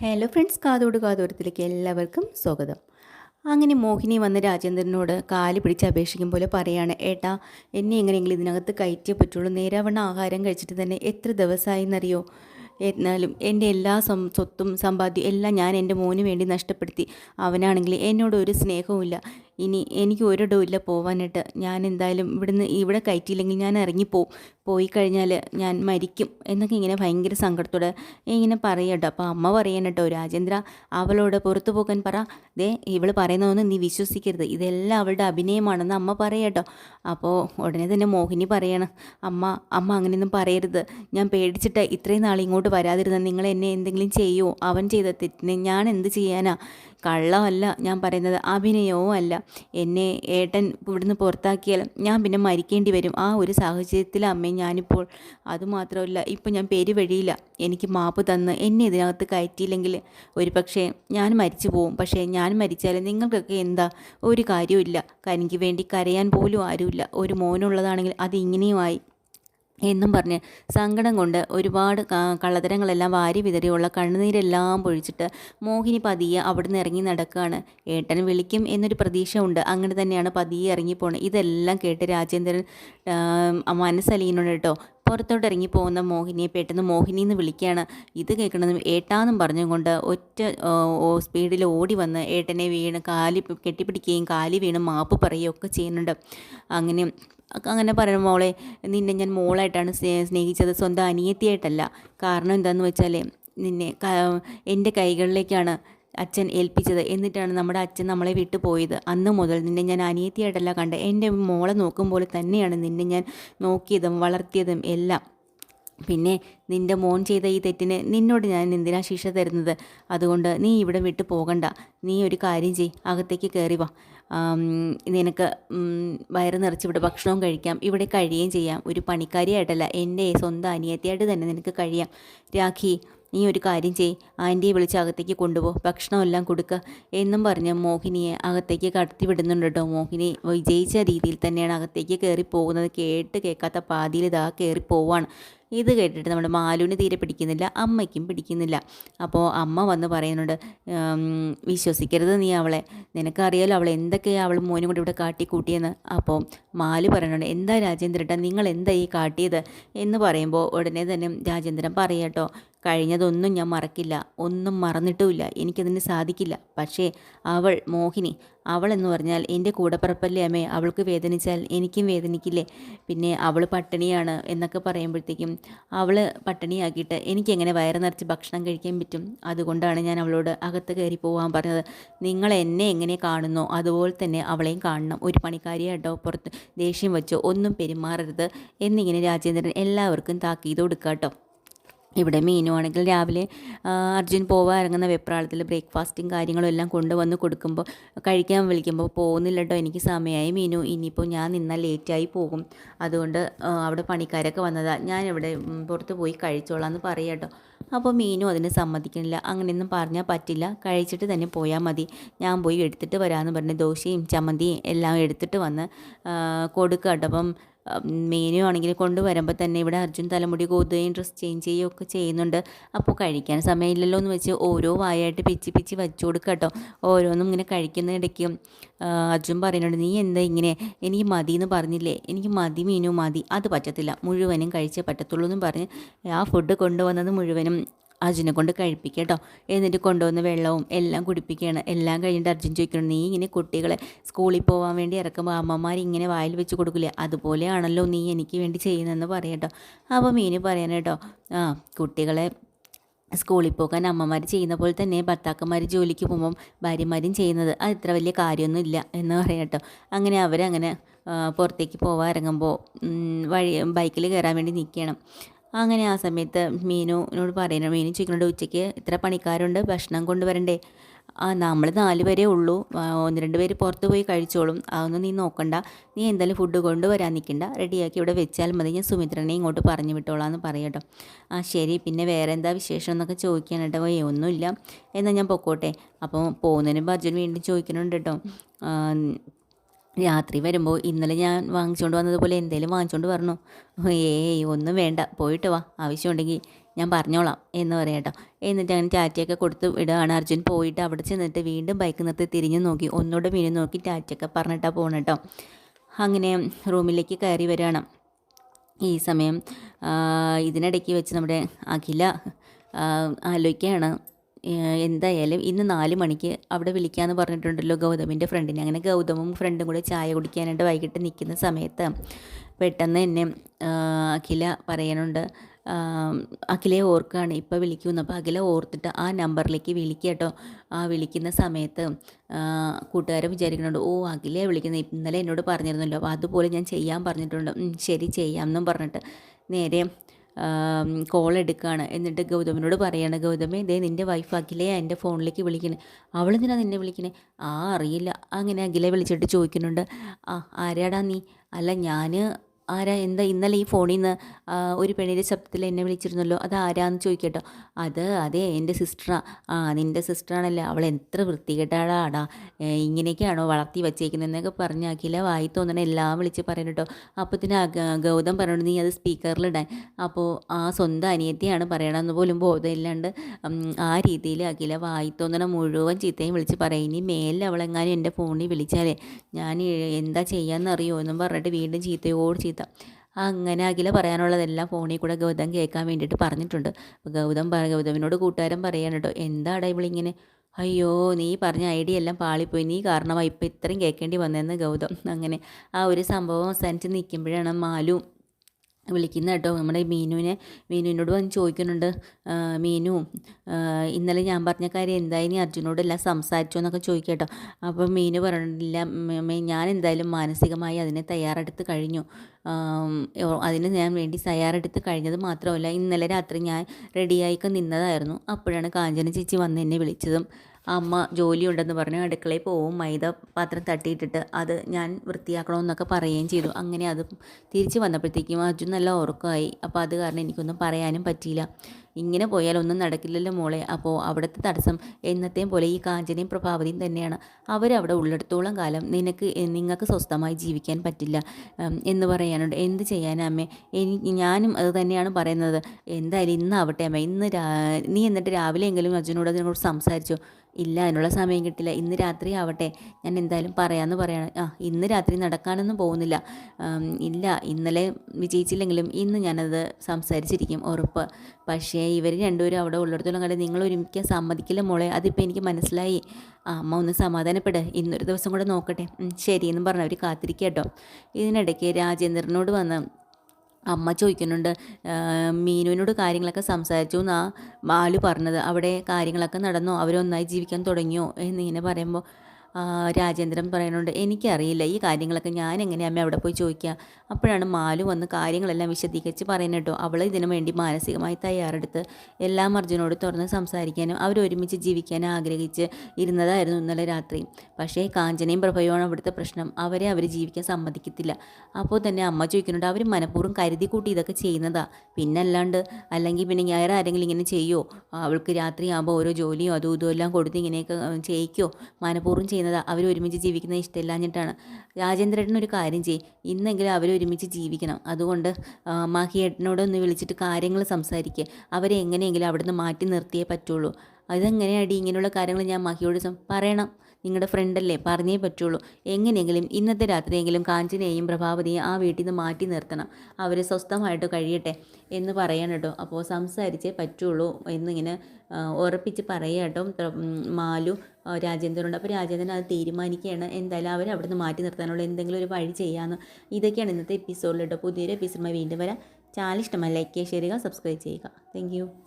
Hello friends കാതോട് കാതോരത്തിലേക്ക് എല്ലാവർക്കും സ്വാഗതം. അങ്ങനെ മോഹിനി വന്ന് രാജേന്ദ്രനോട് കാൽ പിടിച്ച് അപേക്ഷിക്കും പോലെ പറയാണ് ഏട്ടാ എന്നെ എങ്ങനെയെങ്കിലും ഇതിനകത്ത് കയറ്റിയേ പറ്റുള്ളൂ. നേരാവണ്ണം ആഹാരം കഴിച്ചിട്ട് തന്നെ എത്ര ദിവസമായി എന്നറിയോ എന്നാലും എന്റെ എല്ലാ സ്വ സ്വത്തും സമ്പാദ്യം എല്ലാം ഞാൻ എന്റെ മോന് വേണ്ടി നഷ്ടപ്പെടുത്തി. അവനാണെങ്കിൽ എന്നോട് ഒരു സ്നേഹവുമില്ല. ഇനി എനിക്ക് ഒരിടവും ഇല്ല പോവാനായിട്ട്. ഞാൻ എന്തായാലും ഇവിടുന്ന് ഇവിടെ കയറ്റിയില്ലെങ്കിൽ ഞാൻ ഇറങ്ങിപ്പോവും. പോയി കഴിഞ്ഞാൽ ഞാൻ മരിക്കും എന്നൊക്കെ ഇങ്ങനെ ഭയങ്കര സങ്കടത്തോടെ ഇങ്ങനെ പറയട്ടോ അപ്പോൾ അമ്മ പറയാനട്ടോ രാജേന്ദ്ര അവളോട് പുറത്തു പോകാൻ പറ. ദേ ഇവൾ പറയുന്നതൊന്നും നീ വിശ്വസിക്കരുത്. ഇതെല്ലാം അവളുടെ അഭിനയമാണെന്ന് അമ്മ പറയട്ടോ അപ്പോൾ ഉടനെ തന്നെ മോഹിനി പറയണം അമ്മ അമ്മ അങ്ങനെയൊന്നും പറയരുത്. ഞാൻ പേടിച്ചിട്ട് ഇത്രയും നാൾ ഇങ്ങോട്ട് വരാതിരുന്ന നിങ്ങൾ എന്നെ എന്തെങ്കിലും ചെയ്യുമോ അവൻ ചെയ്ത ഞാൻ എന്ത് ചെയ്യാനാ? കള്ളമല്ല ഞാൻ പറയുന്നത് അഭിനയവും അല്ല. എന്നെ ഏട്ടൻ ഇവിടുന്ന് പുറത്താക്കിയാൽ ഞാൻ പിന്നെ മരിക്കേണ്ടി വരും. ആ ഒരു സാഹചര്യത്തിൽ അമ്മേ ഞാനിപ്പോൾ അതുമാത്രമല്ല ഇപ്പം ഞാൻ പെരുവഴിയില്ല. എനിക്ക് മാപ്പ് തന്ന് എന്നെ ഇതിനകത്ത് കയറ്റിയില്ലെങ്കിൽ ഒരു പക്ഷേ ഞാൻ മരിച്ചു പോവും. പക്ഷേ ഞാൻ മരിച്ചാൽ നിങ്ങൾക്കൊക്കെ എന്താ? ഒരു കാര്യമില്ല എനിക്ക് വേണ്ടി കരയാൻ പോലും ആരുമില്ല. ഒരു മോനുള്ളതാണെങ്കിൽ അത് ഇങ്ങനെയുമായി. എന്നും പറഞ്ഞ് സങ്കടം കൊണ്ട് ഒരുപാട് കള്ളതരങ്ങളെല്ലാം വാരി വിതറിയുള്ള കണ്ണുനീരെല്ലാം പൊഴിച്ചിട്ട് മോഹിനി പതിയെ അവിടുന്ന് ഇറങ്ങി നടക്കുകയാണ് ഏട്ടൻ വിളിക്കും എന്നൊരു പ്രതീക്ഷ ഉണ്ട് അങ്ങനെ തന്നെയാണ് പതിയെ ഇറങ്ങിപ്പോണത് ഇതെല്ലാം കേട്ട് രാജേന്ദ്രൻ മനസ്സലിയുന്നുണ്ട് കേട്ടോ. പുറത്തോട്ട് ഇറങ്ങി പോകുന്ന മോഹിനിയെ പെട്ടെന്ന് മോഹിനി എന്ന് വിളിക്കുകയാണ്. ഇത് കേൾക്കണമെന്നും ഏട്ടാന്നും പറഞ്ഞുകൊണ്ട് ഒറ്റ സ്പീഡിൽ ഓടി വന്ന് ഏട്ടനെ വീണ് കാലി കെട്ടിപ്പിടിക്കുകയും കാലി വീണ് മാപ്പ് പറയുകയും ഒക്കെ ചെയ്യുന്നുണ്ട്. അങ്ങനെ അങ്ങനെ പറയുന്ന മോളെ നിന്നെ ഞാൻ മോളായിട്ടാണ് സ്നേഹിച്ചത് സ്വന്തം അനിയത്തിയായിട്ടല്ല. കാരണം എന്താണെന്ന് വെച്ചാൽ നിന്നെ എന്റെ കൈകളിലേക്കാണ് അച്ഛൻ ഏൽപ്പിച്ചത്. എന്നിട്ടാണ് നമ്മുടെ അച്ഛൻ നമ്മളെ വിട്ടു പോയത്. അന്ന് മുതൽ നിന്നെ ഞാൻ അനിയത്തിയായിട്ടല്ല കണ്ടത്. എന്റെ മോളെ നോക്കും പോലെ തന്നെയാണ് നിന്നെ ഞാൻ നോക്കിയതും വളർത്തിയതും എല്ലാം. പിന്നെ നിന്റെ മോൻ ചെയ്ത ഈ തെറ്റിന് നിന്നോട് ഞാൻ എന്തിനാ ശിക്ഷ തരുന്നത്? അതുകൊണ്ട് നീ ഇവിടെ വിട്ടു പോകണ്ട. നീ ഒരു കാര്യം ചെയ്. അകത്തേക്ക് കയറി വാ. നിനക്ക് വയറ് നിറച്ച് ഇവിടെ ഭക്ഷണവും കഴിക്കാം. ഇവിടെ കഴിയുകയും ചെയ്യാം. ഒരു പണിക്കാരിയായിട്ടല്ല. എന്റെ സ്വന്തം അനിയത്തിയായിട്ട് തന്നെ നിനക്ക് കഴിയാം. രാഖി നീ ഒരു കാര്യം ചെയ്. ആന്റിയെ വിളിച്ച് അകത്തേക്ക് കൊണ്ടുപോ. ഭക്ഷണമെല്ലാം കൊടുക്കുക എന്നും പറഞ്ഞ് മോഹിനിയെ അകത്തേക്ക് കടത്തി വിടുന്നുണ്ട് കേട്ടോ മോഹിനി വിജയിച്ച രീതിയിൽ തന്നെയാണ് അകത്തേക്ക് കയറി പോകുന്നത്. കേട്ട് കേൾക്കാത്ത പാതിയിൽ ഇതാ കയറി പോവാണ്. ഇത് കേട്ടിട്ട് നമ്മുടെ മാലുവിന് തീരെ പിടിക്കുന്നില്ല അമ്മയ്ക്കും പിടിക്കുന്നില്ല. അപ്പോൾ അമ്മ വന്ന് പറയുന്നുണ്ട് വിശ്വസിക്കരുത് നീ അവളെ. നിനക്കറിയാലോ അവൾ എന്തൊക്കെയാണ് അവൾ മോനും കൂടി ഇവിടെ കാട്ടിക്കൂട്ടിയെന്ന്? അപ്പോൾ മാലു പറയുന്നുണ്ട് എന്താ രാജേന്ദ്രേട്ടൻ നിങ്ങൾ എന്താ ഈ കാട്ടിയത്? എന്ന് പറയുമ്പോൾ ഉടനെ തന്നെ രാജേന്ദ്രൻ പറയട്ടോ കഴിഞ്ഞതൊന്നും ഞാൻ മറക്കില്ല ഒന്നും മറന്നിട്ടുമില്ല എനിക്കതിന് സാധിക്കില്ല. പക്ഷേ അവൾ മോഹിനി അവൾ എന്ന് പറഞ്ഞാൽ എന്റെ കൂടപ്പിറപ്പല്ലേ അമ്മേ അവൾക്ക് വേദനിച്ചാൽ എനിക്കും വേദനിക്കില്ലേ? പിന്നെ അവൾ പട്ടിണിയാണ് എന്നൊക്കെ പറയുമ്പോഴത്തേക്കും അവൾ പട്ടിണിയാക്കിയിട്ട് എനിക്കെങ്ങനെ വയറ് നിറച്ച് ഭക്ഷണം കഴിക്കാൻ പറ്റും? അതുകൊണ്ടാണ് ഞാൻ അവളോട് അകത്ത് കയറി പോകാൻ പറഞ്ഞത്. നിങ്ങൾ എന്നെ എങ്ങനെ കാണുന്നു അതുപോലെ തന്നെ അവളെയും കാണണം. ഒരു പണിക്കാരിയായിട്ടോ പുറത്ത് ദേഷ്യം വെച്ചോ ഒന്നും പെരുമാറരുത്. എന്നിങ്ങനെ രാജേന്ദ്രൻ എല്ലാവർക്കും താക്കീത് കൊടുക്കുക കേട്ടോ ഇവിടെ മീനുവാണെങ്കിൽ രാവിലെ അർജുൻ പോവാൻ ഇറങ്ങുന്ന വെപ്രാളത്തിൽ ബ്രേക്ക്ഫാസ്റ്റും കാര്യങ്ങളും എല്ലാം കൊണ്ടുവന്ന് കൊടുക്കുമ്പോൾ കഴിക്കാൻ വിളിക്കുമ്പോൾ പോകുന്നില്ല കേട്ടോ എനിക്ക് സമയമായി മീനു ഇനിയിപ്പോൾ ഞാൻ നിന്നാൽ ലേറ്റായി പോകും. അതുകൊണ്ട് അവിടെ പണിക്കാരൊക്കെ വന്നതാണ് ഞാൻ ഇവിടെ പുറത്ത് പോയി കഴിച്ചോളാം എന്ന് പറയാം കേട്ടോ അപ്പോൾ മീനു അതിന് സമ്മതിക്കുന്നില്ല അങ്ങനെയൊന്നും പറഞ്ഞാൽ പറ്റില്ല കഴിച്ചിട്ട് തന്നെ പോയാൽ മതി. ഞാൻ പോയി എടുത്തിട്ട് വരാമെന്ന് പറഞ്ഞ് ദോശയും ചമ്മന്തിയും എല്ലാം എടുത്തിട്ട് വന്ന് കൊടുക്കുക കേട്ടോ അപ്പം മീനു ആണെങ്കിൽ കൊണ്ടുവരുമ്പോൾ തന്നെ ഇവിടെ അർജുൻ തലമുടി കൊതുകയും ഡ്രസ്സ് ചേഞ്ച് ചെയ്യുകയും ഒക്കെ ചെയ്യുന്നുണ്ട്. അപ്പോൾ കഴിക്കാൻ സമയമില്ലല്ലോ എന്ന് വെച്ച് ഓരോ വായായിട്ട് പിച്ചി പിച്ചി വച്ചു കൊടുക്കുക കേട്ടോ ഓരോന്നും ഇങ്ങനെ കഴിക്കുന്ന ഇടയ്ക്കും അർജുൻ പറയുന്നുണ്ട് നീ എന്താ ഇങ്ങനെ? എനിക്ക് മതി എന്ന് പറഞ്ഞില്ലേ? എനിക്ക് മതി മീനു മതി. അത് പറ്റത്തില്ല. മുഴുവനും കഴിച്ചേ പറ്റത്തുള്ളൂ എന്നും പറഞ്ഞ് ആ ഫുഡ് കൊണ്ടുവന്നത് മുഴുവനും അർജുനെ കൊണ്ട് കഴിപ്പിക്കുക കേട്ടോ. എന്നിട്ട് കൊണ്ടുവന്ന് വെള്ളവും എല്ലാം കുടിപ്പിക്കുകയാണ്. എല്ലാം കഴിഞ്ഞിട്ട് അർജുൻ ചോദിക്കണം നീ ഇങ്ങനെ കുട്ടികളെ സ്കൂളിൽ പോകാൻ വേണ്ടി ഇറക്കുമ്പോൾ അമ്മമാർ ഇങ്ങനെ വായിൽ വെച്ച് കൊടുക്കില്ല അതുപോലെയാണല്ലോ നീ എനിക്ക് വേണ്ടി ചെയ്യുന്നതെന്ന് പറയട്ടോ അപ്പോൾ മീന് പറയാനേട്ടോ ആ കുട്ടികളെ സ്കൂളിൽ പോകാൻ അമ്മമാർ ചെയ്യുന്ന പോലെ തന്നെ ഭർത്താക്കന്മാർ ജോലിക്ക് പോകുമ്പം ഭാര്യമാരും ചെയ്യുന്നത് അത് ഇത്ര വലിയ കാര്യമൊന്നും ഇല്ല എന്ന് പറയാം കേട്ടോ. അങ്ങനെ അവരങ്ങനെ പുറത്തേക്ക് പോകാൻ ഇറങ്ങുമ്പോൾ വഴി ബൈക്കിൽ കയറാൻ വേണ്ടി നിൽക്കണം അങ്ങനെ ആ സമയത്ത് മീനുവിനോട് പറയുന്നു മീനു ചോദിക്കുന്നുണ്ട് ഉച്ചയ്ക്ക് ഇത്ര പണിക്കാരുണ്ട് ഭക്ഷണം കൊണ്ടുവരണ്ടേ? ആ നമ്മൾ നാല് പേരേ ഉള്ളൂ. ഒന്ന് രണ്ട് പേര് പുറത്ത് പോയി കഴിച്ചോളും. അതൊന്നും നീ നോക്കണ്ട. നീ എന്തായാലും ഫുഡ് കൊണ്ടുവരാൻ നിൽക്കണ്ട. റെഡിയാക്കി ഇവിടെ വെച്ചാൽ മതി. ഞാൻ സുമിത്രനെ ഇങ്ങോട്ട് പറഞ്ഞു വിട്ടോളാം എന്ന് പറയട്ടോ ആ ശരി. പിന്നെ വേറെ എന്താ വിശേഷം എന്നൊക്കെ ചോദിക്കാനായിട്ട് ഏ ഒന്നുമില്ല. എന്നാൽ ഞാൻ പൊക്കോട്ടെ. അപ്പോൾ പോകുന്നതിന് അർജുൻ വീണ്ടും ചോദിക്കുന്നുണ്ട് കേട്ടോ. രാത്രി വരുമ്പോൾ ഇന്നലെ ഞാൻ വാങ്ങിച്ചുകൊണ്ട് വന്നതുപോലെ എന്തെങ്കിലും വാങ്ങിച്ചുകൊണ്ട് വരണോ? ഏയ് ഒന്നും വേണ്ട. പോയിട്ട് വാ. ആവശ്യമുണ്ടെങ്കിൽ ഞാൻ പറഞ്ഞോളാം എന്ന് പറയാം കേട്ടോ എന്നിട്ട് അങ്ങനെ ടാറ്റയൊക്കെ കൊടുത്ത് വിടുകയാണ് അർജുൻ. പോയിട്ട് അവിടെ ചെന്നിട്ട് വീണ്ടും ബൈക്ക് നിർത്തി തിരിഞ്ഞു നോക്കി. ഒന്നുകൂടെ വീണ് നോക്കി ടാറ്റയൊക്കെ പറഞ്ഞിട്ടാണ് പോകണം കേട്ടോ അങ്ങനെ റൂമിലേക്ക് കയറി വരികയാണ്. ഈ സമയം ഇതിനിടയ്ക്ക് വെച്ച് നമ്മുടെ അഖില ആലോചിക്കുകയാണ്. എന്തായാലും ഇന്ന് നാല് മണിക്ക് അവിടെ വിളിക്കാമെന്ന് പറഞ്ഞിട്ടുണ്ടല്ലോ ഗൗതമിന്റെ ഫ്രണ്ടിനെ. അങ്ങനെ ഗൗതമും ഫ്രണ്ടും കൂടെ ചായ കുടിക്കാനായിട്ട് വൈകിട്ട് നിൽക്കുന്ന സമയത്ത് പെട്ടെന്ന് എന്നെ അഖില പറയാനുണ്ട് അഖിലെ ഓർക്കുകയാണ് ഇപ്പോൾ വിളിക്കുന്നു അപ്പോൾ അഖില ഓർത്തിട്ട് ആ നമ്പറിലേക്ക് വിളിക്കുക കേട്ടോ. ആ വിളിക്കുന്ന സമയത്ത് കൂട്ടുകാരെ വിചാരിക്കുന്നുണ്ട് ഓ അഖിലെ വിളിക്കുന്നത്. ഇന്നലെ എന്നോട് പറഞ്ഞിരുന്നല്ലോ. അപ്പോൾ അതുപോലെ ഞാൻ ചെയ്യാൻ പറഞ്ഞിട്ടുണ്ട്. ശരി ചെയ്യാം എന്നും പറഞ്ഞിട്ട് നേരെ കോൾ എടുക്കുകയാണ് എന്നിട്ട് ഗൗതമനോട് പറയാണ് ഗൗതമേ ഇതേ നിന്റെ വൈഫ് അഖിലയെ എന്റെ ഫോണിലേക്ക് വിളിക്കണേ. അവളെന്തിനാ നിന്നെ വിളിക്കണേ? ആ അറിയില്ല. അങ്ങനെ അഖിലെ വിളിച്ചിട്ട് ചോദിക്കുന്നുണ്ട്. ആ ആരാടാ നീ? അല്ല ഞാൻ ആരാ? എന്താ ഇന്നലെ ഈ ഫോണിൽ നിന്ന് ഒരു പെണ്ണിന്റെ ശബ്ദത്തിൽ എന്നെ വിളിച്ചിരുന്നല്ലോ. അത് ആരാന്ന് ചോദിക്കട്ടോ. അത് അതെ എന്റെ സിസ്റ്ററാ. ആ നിന്റെ സിസ്റ്ററാണല്ലേ. അവൾ എത്ര വൃത്തികെട്ടാടാടാ ഇങ്ങനെയൊക്കെയാണോ വളർത്തി വച്ചേക്കുന്നതെന്നൊക്കെ പറഞ്ഞ് അഖില വായി തോന്നണ എല്ലാം വിളിച്ച് പറയണം അപ്പോൾ തന്നെ ഗൗതം പറഞ്ഞു നീ അത് സ്പീക്കറിലിടാൻ അപ്പോൾ ആ സ്വന്തം അനിയത്തിയാണ് പറയണമെന്ന് പോലും ബോധമില്ലാണ്ട് ആ രീതിയിൽ അഖില വായി തോന്നണ മുഴുവൻ ചീത്തയും വിളിച്ച് പറയും. ഇനി മേലിൽ അവളെങ്ങാനും എന്റെ ഫോണിൽ വിളിച്ചാലേ ഞാൻ എന്താ ചെയ്യാമെന്നറിയോ എന്നും പറഞ്ഞിട്ട് വീണ്ടും ചീത്തയോട് ചീത്ത അങ്ങനെ അഖില പറയാനുള്ളതെല്ലാം ഫോണിൽ കൂടെ ഗൗതം കേൾക്കാൻ വേണ്ടിയിട്ട് പറഞ്ഞിട്ടുണ്ട്. ഗൗതം ഗൗതം ഗൗതമിനോട് കൂട്ടുകാരൻ പറയാൻ കേട്ടോ എന്താടാ ഇവളിങ്ങനെ? അയ്യോ നീ പറഞ്ഞ ഐഡിയ എല്ലാം പാളിപ്പോയി. നീ കാരണമായി. ഇപ്പം ഇത്രയും കേൾക്കേണ്ടി വന്നതെന്ന് ഗൗതം. അങ്ങനെ ആ ഒരു സംഭവം അവസാനിച്ച് നിൽക്കുമ്പോഴാണ് മാലു വിളിക്കുന്ന കേട്ടോ. നമ്മുടെ മീനുവിനെ മീനുവിനോട് വന്ന് ചോദിക്കുന്നുണ്ട്. മീനു ഇന്നലെ ഞാൻ പറഞ്ഞ കാര്യം എന്തായി? നീ അർജുനോടെല്ലാം സംസാരിച്ചോ എന്നൊക്കെ ചോദിക്കട്ടോ അപ്പോൾ മീനു പറഞ്ഞിട്ടില്ല ഞാൻ എന്തായാലും മാനസികമായി അതിനെ തയ്യാറെടുത്ത് കഴിഞ്ഞു. അതിന് ഞാൻ വേണ്ടി തയ്യാറെടുത്ത് കഴിഞ്ഞത് മാത്രമല്ല ഇന്നലെ രാത്രി ഞാൻ റെഡിയായിക്കൊ നിന്നതായിരുന്നു. അപ്പോഴാണ് കാഞ്ചന ചേച്ചി വന്ന് എന്നെ വിളിച്ചതും. അമ്മ ജോലിയുണ്ടെന്ന് പറഞ്ഞ് അടുക്കളയിൽ പോവും. മൈദ പാത്രം തട്ടിയിട്ടിട്ട് അത് ഞാൻ വൃത്തിയാക്കണമെന്നൊക്കെ പറയുകയും ചെയ്തു. അങ്ങനെ അത് തിരിച്ച് വന്നപ്പോഴത്തേക്കും അർജുൻ നല്ല ഉറക്കമായി. അപ്പോൾ അത് കാരണം എനിക്കൊന്നും പറയാനും പറ്റിയില്ല. ഇങ്ങനെ പോയാൽ ഒന്നും നടക്കില്ലല്ലോ മോളെ. അപ്പോൾ അവിടുത്തെ തടസ്സം എന്നത്തെയും പോലെ ഈ കാഞ്ചനയും പ്രഭാവതിയും തന്നെയാണ്. അവരവിടെ ഉള്ളിടത്തോളം കാലം നിനക്ക് നിങ്ങൾക്ക് സ്വസ്ഥമായി ജീവിക്കാൻ പറ്റില്ല എന്ന് പറയാനുണ്ട്. എന്ത് ചെയ്യാനാ അമ്മേ? എനിക്ക് ഞാനും അത് തന്നെയാണ് പറയുന്നത്. എന്തായാലും ഇന്നാവട്ടെ അമ്മ. ഇന്ന് നീ എന്നിട്ട് രാവിലെ എങ്കിലും അർജുനോട് അതിനോട് സംസാരിച്ചോ. ഇല്ല അതിനുള്ള സമയം കിട്ടില്ല. ഇന്ന് രാത്രി ആവട്ടെ. ഞാൻ എന്തായാലും പറയാമെന്ന് പറയണം. ആ ഇന്ന് രാത്രി നടക്കാനൊന്നും പോകുന്നില്ല. ഇല്ല ഇന്നലെ വിജയിച്ചില്ലെങ്കിലും ഇന്ന് ഞാനത് സംസാരിച്ചിരിക്കും ഉറപ്പ്. പക്ഷേ ഇവർ രണ്ടുപേരും അവിടെ ഉള്ളിടത്തോളം കണ്ട് നിങ്ങൾ ഒരുമിക്കാൻ സമ്മതിക്കില്ല മോളെ. അതിപ്പോൾ എനിക്ക് മനസ്സിലായി. ആ അമ്മ ഒന്ന് സമാധാനപ്പെട്. ഇന്നൊരു ദിവസം കൂടെ നോക്കട്ടെ. ശരി എന്നും പറഞ്ഞ് അവർ കാത്തിരിക്കുക കേട്ടോ ഇതിനിടയ്ക്ക് രാജേന്ദ്രനോട് വന്ന് അമ്മ ചോദിക്കുന്നുണ്ട് മീനുവിനോട് കാര്യങ്ങളൊക്കെ സംസാരിച്ചു എന്നാ ബാലു പറഞ്ഞത്. അവിടെ കാര്യങ്ങളൊക്കെ നടന്നോ? അവരൊന്നായി ജീവിക്കാൻ തുടങ്ങിയോ? എന്നിങ്ങനെ പറയുമ്പോൾ രാജേന്ദ്രൻ പറയുന്നുണ്ട് എനിക്കറിയില്ല ഈ കാര്യങ്ങളൊക്കെ ഞാൻ എങ്ങനെയാണ് അമ്മ അവിടെ പോയി ചോദിക്കുക അപ്പോഴാണ് മാലു വന്ന് കാര്യങ്ങളെല്ലാം വിശദീകരിച്ച് പറയുന്നത് കേട്ടോ. അവൾ ഇതിനു വേണ്ടി മാനസികമായി തയ്യാറെടുത്ത് എല്ലാം അർജുനോട് തുറന്ന് സംസാരിക്കാനും അവരൊരുമിച്ച് ജീവിക്കാനും ആഗ്രഹിച്ച് ഇരുന്നതായിരുന്നു ഇന്നലെ രാത്രി. പക്ഷേ കാഞ്ചനയും പ്രഭയുമാണ് അവിടുത്തെ പ്രശ്നം. അവരെ അവർ ജീവിക്കാൻ സമ്മതിക്കത്തില്ല. അപ്പോൾ തന്നെ അമ്മ ചോദിക്കുന്നുണ്ട് അവർ മനഃപൂർവം കരുതി കൂട്ടി ഇതൊക്കെ ചെയ്യുന്നതാ? പിന്നെ അല്ലാണ്ട് അല്ലെങ്കിൽ പിന്നെ ഞാൻ ആരെങ്കിലും ഇങ്ങനെ ചെയ്യുമോ അവൾക്ക് രാത്രിയാകുമ്പോൾ ഓരോ ജോലിയോ അതും ഇതും എല്ലാം കൊടുത്ത് ഇങ്ങനെയൊക്കെ ചെയ്യിക്കോ? മനഃപൂർവം ചെയ്യുന്നത് അവർ ഒരുമിച്ച് ജീവിക്കുന്നത് ഇഷ്ടമില്ലാഞ്ഞിട്ടാണ് രാജേന്ദ്രേട്ടൻ ഒരു കാര്യം ചെയ്യും. ഇന്നെങ്കിലും അവർ ഒരുമിച്ച് ജീവിക്കണം. അതുകൊണ്ട് മഹിയേട്ടനോടൊന്ന് വിളിച്ചിട്ട് കാര്യങ്ങൾ സംസാരിക്കുക അവരെ എങ്ങനെയെങ്കിലും അവിടുന്ന് മാറ്റി നിർത്തിയേ പറ്റുള്ളൂ. അതെങ്ങനെയാടി ഇങ്ങനെയുള്ള കാര്യങ്ങൾ ഞാൻ മാഹിയോട് പറയണം? നിങ്ങളുടെ ഫ്രണ്ടല്ലേ പറഞ്ഞേ പറ്റുള്ളൂ. എങ്ങനെയെങ്കിലും ഇന്നത്തെ രാത്രിയെങ്കിലും കാഞ്ചനയെയും പ്രഭാവതിയെയും ആ വീട്ടിൽ നിന്ന് മാറ്റി നിർത്തണം. അവർ സ്വസ്ഥമായിട്ട് കഴിയട്ടെ എന്ന് പറയാൻ കേട്ടോ അപ്പോൾ സംസാരിച്ചേ പറ്റുള്ളൂ എന്നിങ്ങനെ ഉറപ്പിച്ച് പറയുക കേട്ടോ മാലു രാജേന്ദ്രനുണ്ട് അപ്പോൾ രാജേന്ദ്രൻ അത് തീരുമാനിക്കുകയാണ്. എന്തായാലും അവരെ അവിടെ നിന്ന് മാറ്റി നിർത്താനുള്ള എന്തെങ്കിലും ഒരു വഴി ചെയ്യാമെന്ന് ഇതൊക്കെയാണ് ഇന്നത്തെ എപ്പിസോഡിൽ കേട്ടോ പുതിയൊരു എപ്പിസോഡുമായി വീണ്ടും വരാം. ചാനൽ ഇഷ്ടമായി ലൈക്ക് ചെയ്യുക സബ്സ്ക്രൈബ് ചെയ്യുക താങ്ക്